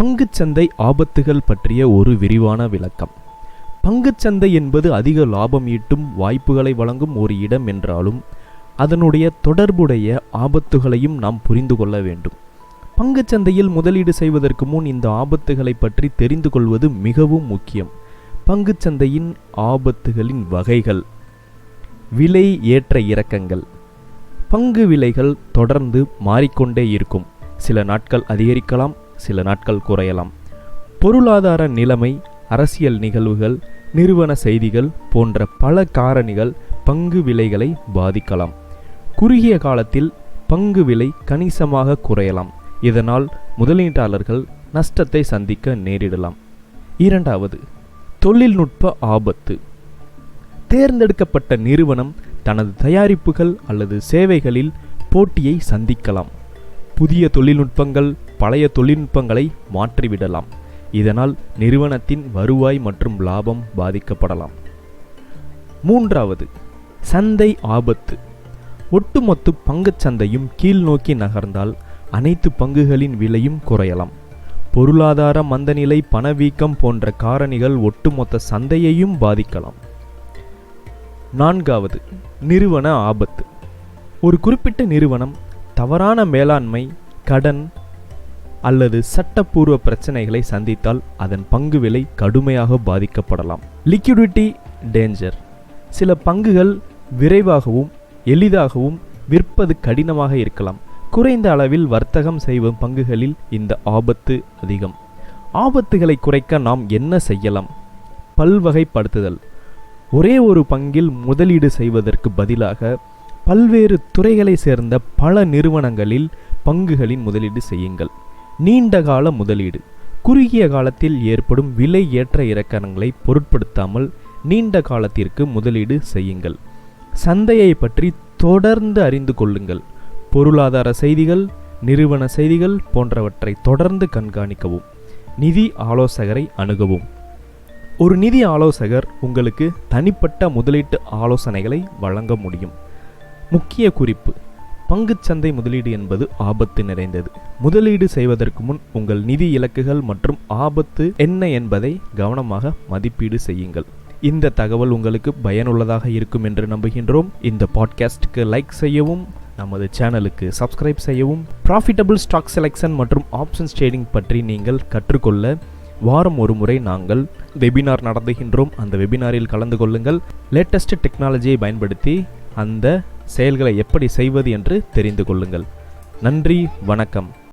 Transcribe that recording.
பங்குச்சந்தை ஆபத்துகள் பற்றிய ஒரு விரிவான விளக்கம். பங்குச்சந்தை என்பது அதிக லாபம் ஈட்டும் வாய்ப்புகளை வழங்கும் ஒரு இடம் என்றாலும் அதனுடைய தொடர்புடைய ஆபத்துகளையும் நாம் புரிந்து கொள்ள வேண்டும். பங்குச்சந்தையில் முதலீடு செய்வதற்கு முன் இந்த ஆபத்துகளை பற்றி தெரிந்து கொள்வது மிகவும் முக்கியம். பங்குச்சந்தையின் ஆபத்துகளின் வகைகள். விலை ஏற்ற இறக்கங்கள். பங்கு விலைகள் தொடர்ந்து மாறிக்கொண்டே இருக்கும். சில நாட்கள் அதிகரிக்கலாம் சில நாட்கள் குறையலாம். பொருளாதார நிலைமை அரசியல் நிகழ்வுகள் நிறுவன செய்திகள் போன்ற பல காரணிகள் பங்கு விலைகளை பாதிக்கலாம். குறுகிய காலத்தில் பங்கு விலை கணிசமாக குறையலாம். இதனால் முதலீட்டாளர்கள் நஷ்டத்தை சந்திக்க நேரிடலாம். இரண்டாவது தொழில்நுட்ப ஆபத்து. தேர்ந்தெடுக்கப்பட்ட நிறுவனம் தனது தயாரிப்புகள் அல்லது சேவைகளில் போட்டியை சந்திக்கலாம். புதிய தொழில்நுட்பங்கள் பழைய தொழில்நுட்பங்களை மாற்றிவிடலாம். இதனால் நிறுவனத்தின் வருவாய் மற்றும் லாபம் பாதிக்கப்படலாம். மூன்றாவது சந்தை ஆபத்து. ஒட்டுமொத்த பங்குச் சந்தையும் கீழ்நோக்கி நகர்ந்தால் அனைத்து பங்குகளின் விலையும் குறையலாம். பொருளாதார மந்தநிலை பணவீக்கம் போன்ற காரணிகள் ஒட்டுமொத்த சந்தையையும் பாதிக்கலாம். நான்காவது நிறுவன ஆபத்து. ஒரு குறிப்பிட்ட நிறுவனம் தவறான மேலாண்மை கடன் அல்லது சட்டப்பூர்வ பிரச்சனைகளை சந்தித்தால் அதன் பங்கு விலை கடுமையாக பாதிக்கப்படலாம். லிக்விடிட்டி டேஞ்சர் சில பங்குகள் விரைவாகவும் எளிதாகவும் விற்பது கடினமாக இருக்கலாம். குறைந்த அளவில் வர்த்தகம் செய்யும் பங்குகளில் இந்த ஆபத்து அதிகம். ஆபத்துகளை குறைக்க நாம் என்ன செய்யலாம்? பல்வகைப்படுத்துதல். ஒரே ஒரு பங்கில் முதலீடு செய்வதற்கு பதிலாக பல்வேறு துறைகளை சேர்ந்த பல நிறுவனங்களில் பங்குகளின் முதலீடு செய்யுங்கள். நீண்டகால முதலீடு. குறுகிய காலத்தில் ஏற்படும் விலை ஏற்ற இறக்கணங்களை பொருட்படுத்தாமல் நீண்ட காலத்திற்கு முதலீடு செய்யுங்கள். சந்தையை பற்றி தொடர்ந்து அறிந்து கொள்ளுங்கள். பொருளாதார செய்திகள் நிறுவன செய்திகள் போன்றவற்றை தொடர்ந்து கண்காணிக்கவும். நிதி ஆலோசகரை அணுகவும். ஒரு நிதி ஆலோசகர் உங்களுக்கு தனிப்பட்ட முதலீட்டு ஆலோசனைகளை வழங்க முடியும். முக்கிய குறிப்பு பங்குச்சந்தை முதலீடு என்பது ஆபத்து நிறைந்தது. முதலீடு செய்வதற்கு முன் உங்கள் நிதி இலக்குகள் மற்றும் ஆபத்து என்ன என்பதை கவனமாக மதிப்பீடு செய்யுங்கள். இந்த தகவல் உங்களுக்கு பயனுள்ளதாக இருக்கும் என்று நம்புகின்றோம். இந்த பாட்காஸ்டுக்கு லைக் செய்யவும் நமது சேனலுக்கு சப்ஸ்கிரைப் செய்யவும் ப்ராஃபிட்டபிள் ஸ்டாக் செலெக்ஷன் மற்றும் ஆப்ஷன்ஸ் ட்ரேடிங் பற்றி நீங்கள் கற்றுக்கொள்ள வாரம் ஒரு முறை நாங்கள் வெபினார் நடத்துகின்றோம். அந்த வெபினாரில் கலந்து கொள்ளுங்கள். லேட்டஸ்ட் டெக்னாலஜியை பயன்படுத்தி அந்த செயல்களை எப்படி செய்வது என்று தெரிந்து கொள்ளுங்கள். நன்றி வணக்கம்.